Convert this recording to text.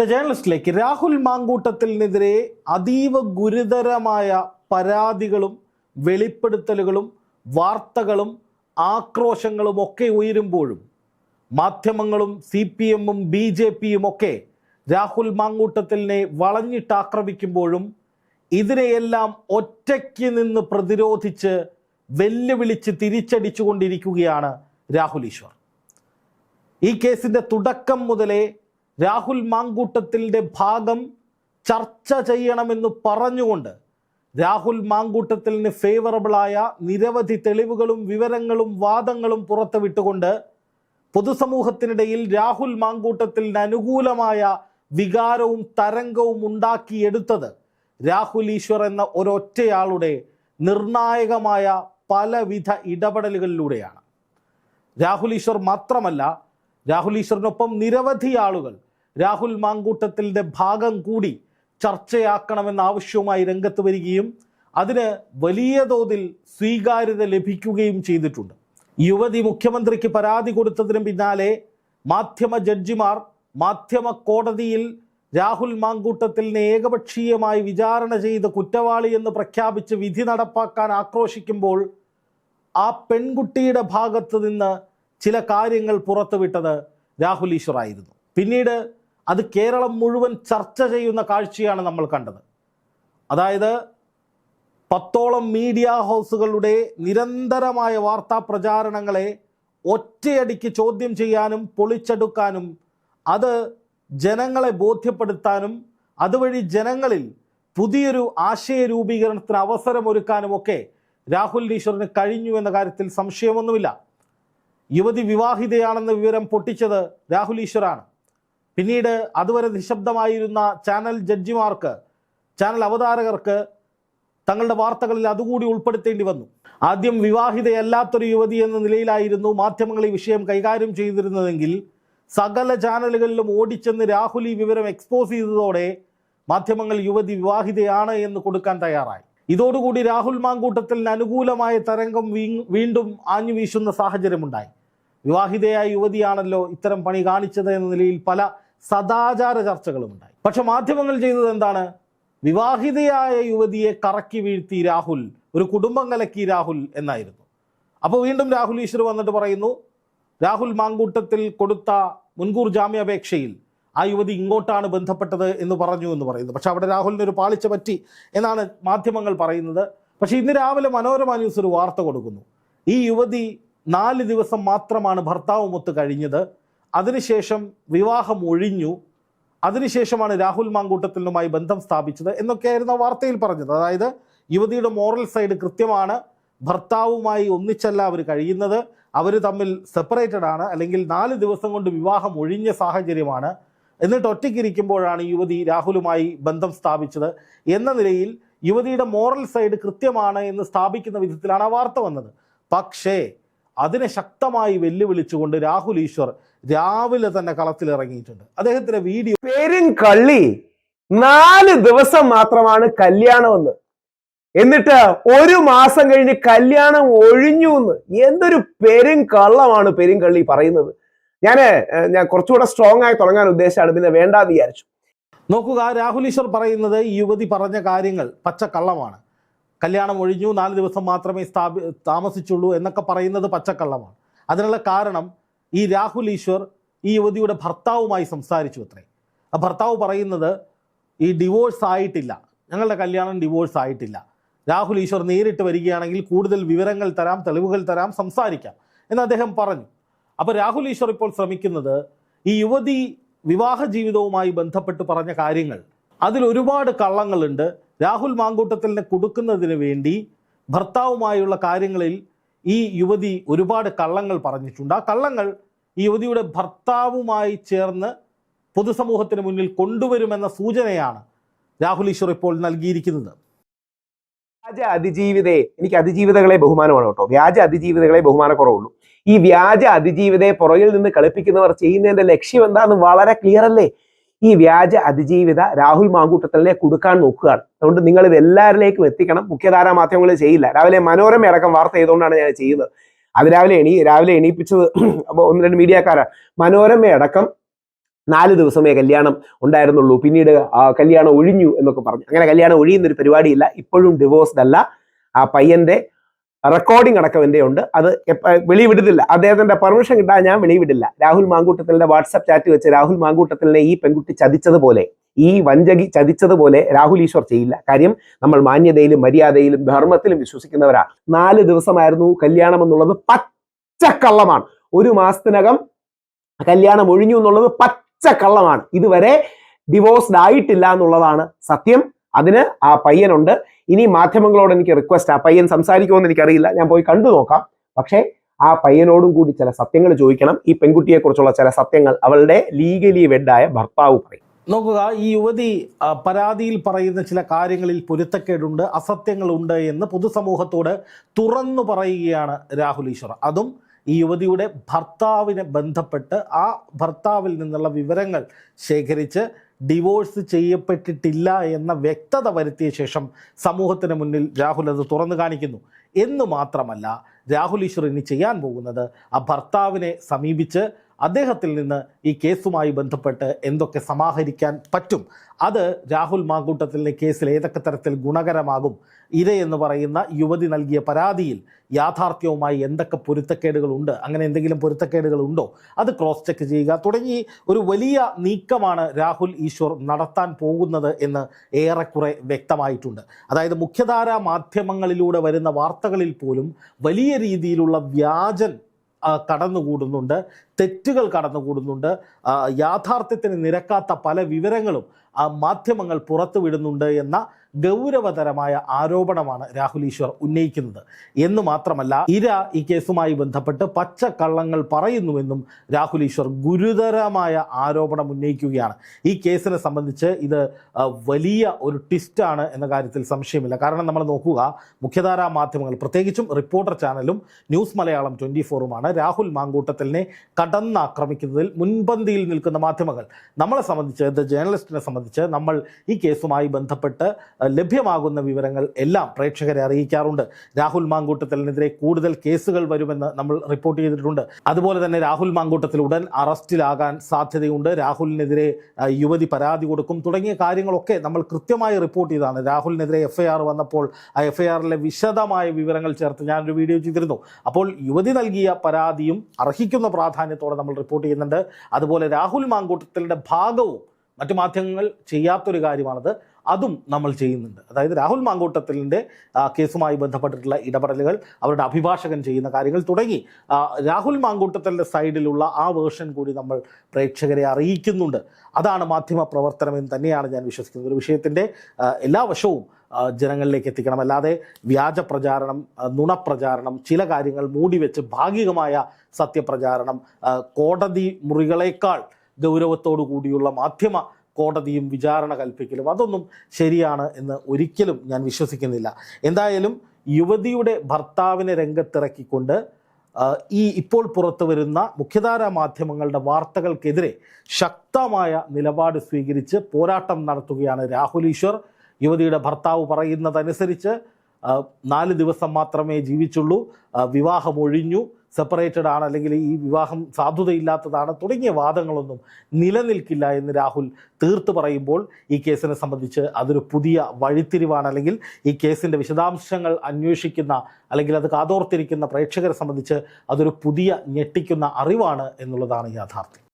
The ജേർണലിസ്റ്റിലേക്ക് Rahul മാങ്കൂട്ടത്തിനെതിരെ അതീവ ഗുരുതരമായ പരാതികളും വെളിപ്പെടുത്തലുകളും വാർത്തകളും ആക്രോശങ്ങളും ഒക്കെ ഉയരുമ്പോഴും മാധ്യമങ്ങളും സി പി എമ്മും ബി ജെ പിയും ഒക്കെ രാഹുൽ മാങ്കൂട്ടത്തിലിനെ വളഞ്ഞിട്ട് ആക്രമിക്കുമ്പോഴും ഇതിനെയെല്ലാം ഒറ്റയ്ക്ക് നിന്ന് പ്രതിരോധിച്ച് വെല്ലുവിളിച്ച് തിരിച്ചടിച്ചുകൊണ്ടിരിക്കുകയാണ് രാഹുൽ ഈശ്വർ. ഈ കേസിന്റെ തുടക്കം മുതലേ രാഹുൽ മാങ്കൂട്ടത്തിന്റെ ഭാഗം ചർച്ച ചെയ്യണമെന്ന് പറഞ്ഞുകൊണ്ട് രാഹുൽ മാങ്കൂട്ടത്തിന് ഫേവറബിളായ നിരവധി തെളിവുകളും വിവരങ്ങളും വാദങ്ങളും പുറത്തുവിട്ടുകൊണ്ട് പൊതുസമൂഹത്തിനിടയിൽ രാഹുൽ മാങ്കൂട്ടത്തിന് അനുകൂലമായ വികാരവും തരംഗവും ഉണ്ടാക്കിയെടുത്തത് രാഹുൽ ഈശ്വർ എന്ന ഒരൊറ്റയാളുടെ നിർണായകമായ പലവിധ ഇടപെടലുകളിലൂടെയാണ്. രാഹുൽ ഈശ്വർ മാത്രമല്ല രാഹുൽ ഈശ്വറിനൊപ്പം നിരവധി ആളുകൾ രാഹുൽ മാങ്കൂട്ടത്തിന്റെ ഭാഗം കൂടി ചർച്ചയാക്കണമെന്ന ആവശ്യവുമായി രംഗത്ത് വരികയും അതിന് വലിയ തോതിൽ സ്വീകാര്യത ലഭിക്കുകയും ചെയ്തിട്ടുണ്ട്. യുവതി മുഖ്യമന്ത്രിക്ക് പരാതി കൊടുത്തതിന് പിന്നാലെ മാധ്യമ ജഡ്ജിമാർ മാധ്യമ കോടതിയിൽ രാഹുൽ മാങ്കൂട്ടത്തിലിനെ ഏകപക്ഷീയമായി വിചാരണ ചെയ്ത് കുറ്റവാളി എന്ന് പ്രഖ്യാപിച്ച് വിധി നടപ്പാക്കാൻ ആക്രോശിക്കുമ്പോൾ ആ പെൺകുട്ടിയുടെ ഭാഗത്ത് നിന്ന് ചില കാര്യങ്ങൾ പുറത്തുവിട്ടത് രാഹുൽ ഈശ്വർ ആയിരുന്നു. പിന്നീട് അത് കേരളം മുഴുവൻ ചർച്ച ചെയ്യുന്ന കാഴ്ചയാണ് നമ്മൾ കണ്ടത്. അതായത് പത്തോളം മീഡിയ ഹൗസുകളുടെ നിരന്തരമായ വാർത്താ പ്രചാരണങ്ങളെ ഒറ്റയടിക്ക് ചോദ്യം ചെയ്യാനും പൊളിച്ചെടുക്കാനും അത് ജനങ്ങളെ ബോധ്യപ്പെടുത്താനും അതുവഴി ജനങ്ങളിൽ പുതിയൊരു ആശയ രൂപീകരണത്തിന് അവസരമൊരുക്കാനും ഒക്കെ രാഹുൽ ഈശ്വറിന് കഴിഞ്ഞു എന്ന കാര്യത്തിൽ സംശയമൊന്നുമില്ല. യുവതി വിവാഹിതയാണെന്ന വിവരം പൊട്ടിച്ചത് രാഹുൽ ഈശ്വറാണ്. പിന്നീട് അതുവരെ നിശബ്ദമായിരുന്ന ചാനൽ ജഡ്ജിമാർക്ക് ചാനൽ അവതാരകർക്ക് തങ്ങളുടെ വാർത്തകളിൽ അതുകൂടി ഉൾപ്പെടുത്തേണ്ടി വന്നു. ആദ്യം വിവാഹിതയല്ലാത്തൊരു യുവതി എന്ന നിലയിലായിരുന്നു മാധ്യമങ്ങൾ ഈ വിഷയം കൈകാര്യം ചെയ്തിരുന്നതെങ്കിൽ സകല ചാനലുകളിലും ഓടിച്ചെന്ന് രാഹുൽ ഈ വിവരം എക്സ്പോസ് ചെയ്തതോടെ മാധ്യമങ്ങൾ യുവതി വിവാഹിതയാണ് എന്ന് കൊടുക്കാൻ തയ്യാറായി. ഇതോടുകൂടി രാഹുൽ മാങ്കൂട്ടത്തിൽ അനുകൂലമായ തരംഗം വീണ്ടും ആഞ്ഞു വീശുന്ന സാഹചര്യമുണ്ടായി. വിവാഹിതയായ യുവതിയാണല്ലോ ഇത്തരം പണി കാണിച്ചത് എന്ന നിലയിൽ പല സദാചാര ചർച്ചകളും ഉണ്ടായി പക്ഷെ മാധ്യമങ്ങൾ ചെയ്തത് എന്താണ്? വിവാഹിതയായ യുവതിയെ കറക്കി വീഴ്ത്തി രാഹുൽ ഒരു കുടുംബം കലക്കി രാഹുൽ എന്നായിരുന്നു. അപ്പോൾ വീണ്ടും രാഹുൽ ഈശ്വർ വന്നിട്ട് പറയുന്നു രാഹുൽ മാങ്കൂട്ടത്തിൽ കൊടുത്ത മുൻകൂർ ജാമ്യാപേക്ഷയിൽ ആ യുവതി ഇങ്ങോട്ടാണ് ബന്ധപ്പെട്ടത് എന്ന് പറഞ്ഞു എന്ന് പറയുന്നു. പക്ഷെ അവിടെ രാഹുലിന് ഒരു പാളിച്ച പറ്റി എന്നാണ് മാധ്യമങ്ങൾ പറയുന്നത്. പക്ഷെ ഇന്ന് രാവിലെ മനോരമ ന്യൂസ് ഒരു വാർത്ത കൊടുക്കുന്നു. ഈ യുവതി നാല് ദിവസം മാത്രമാണ് ഭർത്താവുമൊത്ത് കഴിഞ്ഞത്. അതിനുശേഷം വിവാഹം ഒഴിഞ്ഞു. അതിനുശേഷമാണ് രാഹുൽ മാങ്കൂട്ടത്തിനുമായി ബന്ധം സ്ഥാപിച്ചത് എന്നൊക്കെയായിരുന്നു വാർത്തയിൽ പറഞ്ഞത്. അതായത് യുവതിയുടെ മോറൽ സൈഡ് കൃത്യമാണ്. ഭർത്താവുമായി ഒന്നിച്ചല്ല അവർ കഴിയുന്നത്. അവർ തമ്മിൽ സെപ്പറേറ്റഡ് ആണ്. അല്ലെങ്കിൽ നാല് ദിവസം കൊണ്ട് വിവാഹം ഒഴിഞ്ഞ സാഹചര്യമാണ്. എന്നിട്ട് ഒറ്റയ്ക്കിരിക്കുമ്പോഴാണ് യുവതി രാഹുലുമായി ബന്ധം സ്ഥാപിച്ചത് എന്ന നിലയിൽ യുവതിയുടെ മോറൽ സൈഡ് കൃത്യമാണ് എന്ന് സ്ഥാപിക്കുന്ന വിധത്തിലാണ് ആ വാർത്ത വന്നത്. പക്ഷേ അതിനെ ശക്തമായി വെല്ലുവിളിച്ചുകൊണ്ട് രാഹുൽ ഈശ്വർ രാവിലെ തന്നെ കളത്തിലിറങ്ങിയിട്ടുണ്ട്. അദ്ദേഹത്തിന്റെ വീഡിയോ പേരും കള്ളി നാല് ദിവസം മാത്രമാണ് കല്യാണമെന്ന്. എന്നിട്ട് ഒരു മാസം കഴിഞ്ഞ് കല്യാണം ഒഴിഞ്ഞു എന്ന് എന്തൊരു പെരും കള്ളമാണ് പെരും കള്ളി പറയുന്നത്. ഞാൻ ഞാൻ കുറച്ചുകൂടെ സ്ട്രോങ് ആയി തുടങ്ങാൻ ഉദ്ദേശമാണ് പിന്നെ വേണ്ടാന്ന് വിചാരിച്ചു. നോക്കുക രാഹുൽ ഈശ്വർ പറയുന്നത് ഈ യുവതി പറഞ്ഞ കാര്യങ്ങൾ പച്ചക്കള്ളമാണ്. കല്യാണം ഒഴിഞ്ഞു നാല് ദിവസം മാത്രമേ സ്ഥാപി താമസിച്ചുള്ളൂ എന്നൊക്കെ പറയുന്നത് പച്ചക്കള്ളമാണ്. അതിനുള്ള കാരണം ഈ രാഹുൽ ഈശ്വർ ഈ യുവതിയുടെ ഭർത്താവുമായി സംസാരിച്ചു അത്രേ. ആ ഭർത്താവ് പറയുന്നത് ഈ ഡിവോഴ്സ് ആയിട്ടില്ല. ഞങ്ങളുടെ കല്യാണം ഡിവോഴ്സ് ആയിട്ടില്ല. രാഹുൽ ഈശ്വർ നേരിട്ട് വരികയാണെങ്കിൽ കൂടുതൽ വിവരങ്ങൾ തരാം തെളിവുകൾ തരാം സംസാരിക്കാം. എന്ന് അദ്ദേഹം പറഞ്ഞു. അപ്പോൾ രാഹുൽ ഈശ്വർ ഇപ്പോൾ ശ്രമിക്കുന്നത് ഈ യുവതി വിവാഹ ജീവിതവുമായി ബന്ധപ്പെട്ട് പറഞ്ഞ കാര്യങ്ങൾ. അതിൽ ഒരുപാട് കള്ളങ്ങളുണ്ട്. രാഹുൽ മാങ്കൂട്ടത്തിലിനെ കൊടുക്കുന്നതിന് വേണ്ടി ഭർത്താവുമായുള്ള കാര്യങ്ങളിൽ ഈ യുവതി ഒരുപാട് കള്ളങ്ങൾ പറഞ്ഞിട്ടുണ്ട്. ആ കള്ളങ്ങൾ ഈ യുവതിയുടെ ഭർത്താവുമായി ചേർന്ന് പൊതുസമൂഹത്തിന് മുന്നിൽ കൊണ്ടുവരുമെന്ന സൂചനയാണ് രാഹുൽ ഈശ്വർ ഇപ്പോൾ നൽകിയിരിക്കുന്നത്. വ്യാജ അതിജീവിതയെ എനിക്ക് അതിജീവിതകളെ ബഹുമാനമാണ് കേട്ടോ. വ്യാജ അതിജീവിതകളെ ബഹുമാനക്കുറവുള്ളൂ. ഈ വ്യാജ അതിജീവിതയെ പുറകിൽ നിന്ന് കളിപ്പിക്കുന്നവർ ചെയ്യുന്നതിന്റെ ലക്ഷ്യം എന്താണെന്ന് വളരെ ക്ലിയർ അല്ലേ? ഈ വ്യാജ അതിജീവിത രാഹുൽ മാങ്കൂട്ടത്തലിനെ കൊടുക്കാൻ നോക്കുകയാണ്. അതുകൊണ്ട് നിങ്ങൾ ഇത് എല്ലാവരിലേക്കും എത്തിക്കണം. മുഖ്യധാരാ മാധ്യമങ്ങൾ ചെയ്യില്ല. രാവിലെ മനോരമ അടക്കം വാർത്ത ചെയ്തുകൊണ്ടാണ് ഞാൻ ചെയ്യുന്നത് അത് രാവിലെ എണീ രാവിലെ എണീപ്പിച്ചത് അപ്പോൾ ഒന്ന് രണ്ട് മീഡിയക്കാരാണ് മനോരമ അടക്കം നാല് ദിവസമേ കല്യാണം ഉണ്ടായിരുന്നുള്ളൂ. പിന്നീട് കല്യാണം ഒഴിഞ്ഞു എന്നൊക്കെ പറഞ്ഞു. അങ്ങനെ കല്യാണം ഒഴിയുന്നൊരു പരിപാടിയില്ല. ഇപ്പോഴും ഡിവോഴ്സ്ഡ് അല്ല. ആ പയ്യന്റെ റെക്കോർഡിംഗ് അടക്കം എന്റെ ഉണ്ട്. അത് വെളിവിടുന്നില്ല. അദ്ദേഹത്തിന്റെ പെർമിഷൻ കിട്ടാൻ ഞാൻ വെളിവിടില്ല. രാഹുൽ മാങ്കൂട്ടത്തിലെ വാട്സപ്പ് ചാറ്റ് വെച്ച് രാഹുൽ മാങ്കൂട്ടത്തിലെ ഈ പെൺകുട്ടി ചതിച്ചതുപോലെ ഈ വഞ്ചകി ചതിച്ചതുപോലെ രാഹുൽ ഈശ്വർ ചെയ്യില്ല. കാര്യം നമ്മൾ മാന്യതയിലും മര്യാദയിലും ധർമ്മത്തിലും വിശ്വസിക്കുന്നവരാ. നാല് ദിവസമായിരുന്നു കല്യാണം എന്നുള്ളത് പച്ചക്കള്ളമാണ്. ഒരു മാസത്തിനകം കല്യാണം ഒഴിഞ്ഞു എന്നുള്ളത് പച്ചക്കള്ളമാണ്. ഇതുവരെ ഡിവോഴ്സ്ഡ് ആയിട്ടില്ല എന്നുള്ളതാണ് സത്യം. അതിന് ആ പയ്യനുണ്ട്. ഇനി മാധ്യമങ്ങളോട് എനിക്ക് റിക്വസ്റ്റ് ആ പയ്യൻ സംസാരിക്കുമെന്ന് എനിക്കറിയില്ല. ഞാൻ പോയി കണ്ടു നോക്കാം. പക്ഷേ ആ പയ്യനോടും കൂടി ചില സത്യങ്ങൾ ചോദിക്കണം. ഈ പെൺകുട്ടിയെ കുറിച്ചുള്ള ചില സത്യങ്ങൾ അവളുടെ ലീഗലി വെഡായ ഭർത്താവ് പറയും. നോക്കുക ഈ യുവതി പരാതിയിൽ പറയുന്ന ചില കാര്യങ്ങളിൽ പൊരുത്തക്കേടുണ്ട് അസത്യങ്ങളുണ്ട് എന്ന് പൊതുസമൂഹത്തോട് തുറന്നു പറയുകയാണ് രാഹുൽ ഈശ്വർ. അതും ഈ യുവതിയുടെ ഭർത്താവിനെ ബന്ധപ്പെട്ട് ആ ഭർത്താവിൽ നിന്നുള്ള വിവരങ്ങൾ ശേഖരിച്ച് ഡിവോഴ്സ് ചെയ്യപ്പെട്ടിട്ടില്ല എന്ന വ്യക്തത വരുത്തിയ ശേഷം സമൂഹത്തിന് മുന്നിൽ രാഹുൽ അത് തുറന്നു കാണിക്കുന്നു. എന്ന് മാത്രമല്ല രാഹുൽ ഈശ്വർ ഇനി ചെയ്യാൻ പോകുന്നത് ആ ഭർത്താവിനെ സമീപിച്ച് അദ്ദേഹത്തിൽ നിന്ന് ഈ കേസുമായി ബന്ധപ്പെട്ട് എന്തൊക്കെ സമാഹരിക്കാൻ പറ്റും? അത് രാഹുൽ മാങ്കൂട്ടത്തിലെ കേസിൽ ഏതൊക്കെ തരത്തിൽ ഗുണകരമാകും? ഇരയെന്ന് പറയുന്ന യുവതി നൽകിയ പരാതിയിൽ യാഥാർത്ഥ്യവുമായി എന്തൊക്കെ പൊരുത്തക്കേടുകളുണ്ട്? അങ്ങനെ എന്തെങ്കിലും പൊരുത്തക്കേടുകൾ ഉണ്ടോ അത് ക്രോസ് ചെക്ക് ചെയ്യുക. തുടങ്ങി ഒരു വലിയ നീക്കമാണ് രാഹുൽ ഈശ്വർ നടത്താൻ പോകുന്നത് എന്ന് ഏറെക്കുറെ വ്യക്തമായിട്ടുണ്ട്. അതായത് മുഖ്യധാരാ മാധ്യമങ്ങളിലൂടെ വരുന്ന വാർത്തകളിൽ പോലും വലിയ രീതിയിലുള്ള വ്യാജൻ കടന്നുകൂടുന്നുണ്ട്. തെറ്റുകൾ കടന്നുകൂടുന്നുണ്ട്. യാഥാർത്ഥ്യത്തിന് നിരക്കാത്ത പല വിവരങ്ങളും മാധ്യമങ്ങൾ പുറത്തുവിടുന്നുണ്ട് എന്ന ഗൗരവതരമായ ആരോപണമാണ് രാഹുൽ ഈശ്വർ ഉന്നയിക്കുന്നത്. എന്ന് മാത്രമല്ല ഇര ഈ കേസുമായി ബന്ധപ്പെട്ട് പച്ചക്കള്ളങ്ങൾ പറയുന്നുവെന്നും രാഹുൽ ഈശ്വർ ഗുരുതരമായ ആരോപണം ഉന്നയിക്കുകയാണ്. ഈ കേസിനെ സംബന്ധിച്ച് ഇത് വലിയ ഒരു ട്വിസ്റ്റാണ് എന്ന കാര്യത്തിൽ സംശയമില്ല. കാരണം നമ്മൾ നോക്കുക മുഖ്യധാരാ മാധ്യമങ്ങൾ പ്രത്യേകിച്ചും റിപ്പോർട്ടർ ചാനലും ന്യൂസ് മലയാളം ട്വന്റി ഫോറുമാണ്. രാഹുൽ മാങ്കൂട്ടത്തിലിനെ കടന്നാക്രമിക്കുന്നതിൽ മുൻപന്തിയിൽ നിൽക്കുന്ന മാധ്യമങ്ങൾ. നമ്മളെ സംബന്ധിച്ച് ദ ജേർണലിസ്റ്റിനെ സംബന്ധിച്ച് നമ്മൾ ഈ കേസുമായി ബന്ധപ്പെട്ട് ലഭ്യമാകുന്ന വിവരങ്ങൾ എല്ലാം പ്രേക്ഷകരെ അറിയിക്കാറുണ്ട്. രാഹുൽ മാങ്കൂട്ടത്തിനെതിരെ കൂടുതൽ കേസുകൾ വരുമെന്ന് നമ്മൾ റിപ്പോർട്ട് ചെയ്തിട്ടുണ്ട്. അതുപോലെ തന്നെ രാഹുൽ മാങ്കൂട്ടത്തിൽ ഉടൻ അറസ്റ്റിലാകാൻ സാധ്യതയുണ്ട്. രാഹുലിനെതിരെ യുവതി പരാതി കൊടുക്കും. തുടങ്ങിയ കാര്യങ്ങളൊക്കെ നമ്മൾ കൃത്യമായി റിപ്പോർട്ട് ചെയ്തതാണ് രാഹുലിനെതിരെ എഫ് വന്നപ്പോൾ ആ എഫ് വിശദമായ വിവരങ്ങൾ ചേർത്ത് ഞാനൊരു വീഡിയോ ചെയ്തിരുന്നു. അപ്പോൾ യുവതി നൽകിയ പരാതിയും അർഹിക്കുന്ന പ്രാധാന്യത്തോടെ നമ്മൾ റിപ്പോർട്ട് ചെയ്യുന്നുണ്ട്. അതുപോലെ രാഹുൽ മാങ്കൂട്ടത്തിന്റെ ഭാഗവും മറ്റു മാധ്യമങ്ങൾ ചെയ്യാത്തൊരു കാര്യമാണത്. അതും നമ്മൾ ചെയ്യുന്നുണ്ട്. അതായത് രാഹുൽ മാങ്കൂട്ടത്തിലിന്റെ കേസുമായി ബന്ധപ്പെട്ടിട്ടുള്ള ഇടപെടലുകൾ അവരുടെ അഭിഭാഷകൻ ചെയ്യുന്ന കാര്യങ്ങൾ തുടങ്ങി രാഹുൽ മാങ്കൂട്ടത്തിന്റെ സൈഡിലുള്ള ആ വേർഷൻ കൂടി നമ്മൾ പ്രേക്ഷകരെ അറിയിക്കുന്നുണ്ട്. അതാണ് മാധ്യമ പ്രവർത്തനം എന്ന് തന്നെയാണ് ഞാൻ വിശ്വസിക്കുന്നത്. ഒരു വിഷയത്തിന്റെ എല്ലാ വശവും ജനങ്ങളിലേക്ക് എത്തിക്കണം. അല്ലാതെ വ്യാജ പ്രചാരണം നുണപ്രചാരണം ചില കാര്യങ്ങൾ മൂടിവെച്ച് ഭാഗികമായ സത്യപ്രചാരണം കോടതി മുറികളേക്കാൾ ഗൗരവത്തോടു കൂടിയുള്ള മാധ്യമ കോടതിയും വിചാരണ കൽപ്പിക്കലും അതൊന്നും ശരിയാണ് എന്ന് ഒരിക്കലും ഞാൻ വിശ്വസിക്കുന്നില്ല. എന്തായാലും യുവതിയുടെ ഭർത്താവിനെ രംഗത്തിറക്കിക്കൊണ്ട് ഈ ഇപ്പോൾ പുറത്തു വരുന്ന മുഖ്യധാരാ മാധ്യമങ്ങളുടെ വാർത്തകൾക്കെതിരെ ശക്തമായ നിലപാട് സ്വീകരിച്ച് പോരാട്ടം നടത്തുകയാണ് രാഹുൽ ഈശ്വർ. യുവതിയുടെ ഭർത്താവ് പറയുന്നതനുസരിച്ച് നാല് ദിവസം മാത്രമേ ജീവിച്ചുള്ളൂ. വിവാഹം ഒഴിഞ്ഞു. സെപ്പറേറ്റഡ് ആണ് അല്ലെങ്കിൽ ഈ വിവാഹം സാധുതയില്ലാത്തതാണ്. തുടങ്ങിയ വാദങ്ങളൊന്നും നിലനിൽക്കില്ല എന്ന് രാഹുൽ തീർത്ത് പറയുമ്പോൾ ഈ കേസിനെ സംബന്ധിച്ച് അതൊരു പുതിയ വഴിത്തിരിവാണ്. അല്ലെങ്കിൽ ഈ കേസിന്റെ വിശദാംശങ്ങൾ അന്വേഷിക്കുന്ന അല്ലെങ്കിൽ അത് കാതോർത്തിരിക്കുന്ന പ്രേക്ഷകരെ സംബന്ധിച്ച് അതൊരു പുതിയ ഞെട്ടിക്കുന്ന അറിവാണ് എന്നുള്ളതാണ് യാഥാർത്ഥ്യം.